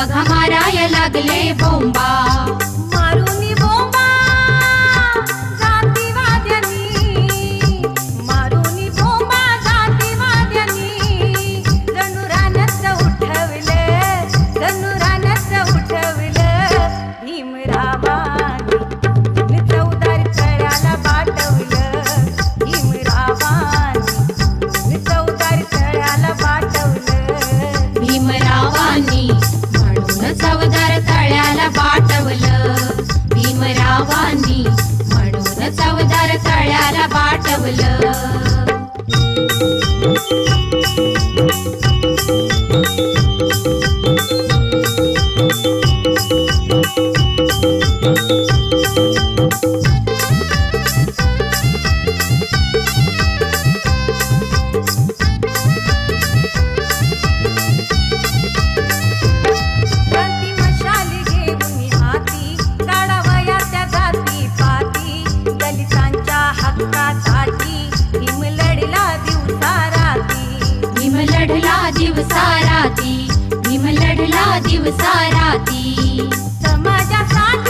बघ माराय लागले बोंबा. जीव साराती भीम लढला जीव साराती समाजासाठी